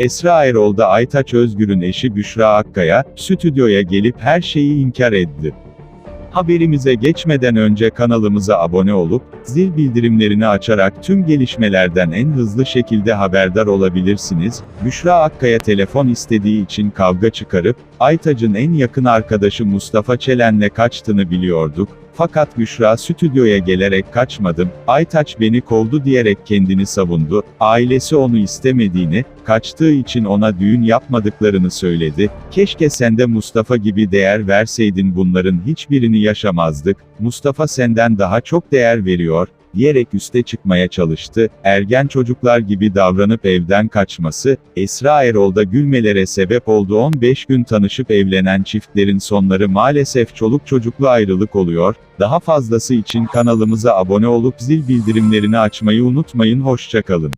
Esra Erol'da Aytaç Özgür'ün eşi Büşra Akkaya, stüdyoya gelip her şeyi inkar etti. Haberimize geçmeden önce kanalımıza abone olup, zil bildirimlerini açarak tüm gelişmelerden en hızlı şekilde haberdar olabilirsiniz. Büşra Akkaya telefon istediği için kavga çıkarıp, Aytaç'ın en yakın arkadaşı Mustafa Çelen'le kaçtığını biliyorduk. Fakat Büşra stüdyoya gelerek kaçmadım, Aytaç beni kovdu diyerek kendini savundu, ailesi onu istemediğini, kaçtığı için ona düğün yapmadıklarını söyledi, keşke sen de Mustafa gibi değer verseydin bunların hiçbirini yaşamazdık, Mustafa senden daha çok değer veriyor, diyerek üste çıkmaya çalıştı, ergen çocuklar gibi davranıp evden kaçması, Esra Erol'da gülmelere sebep oldu. 15 gün tanışıp evlenen çiftlerin sonları maalesef çoluk çocuklu ayrılık oluyor, daha fazlası için kanalımıza abone olup zil bildirimlerini açmayı unutmayın. Hoşçakalın.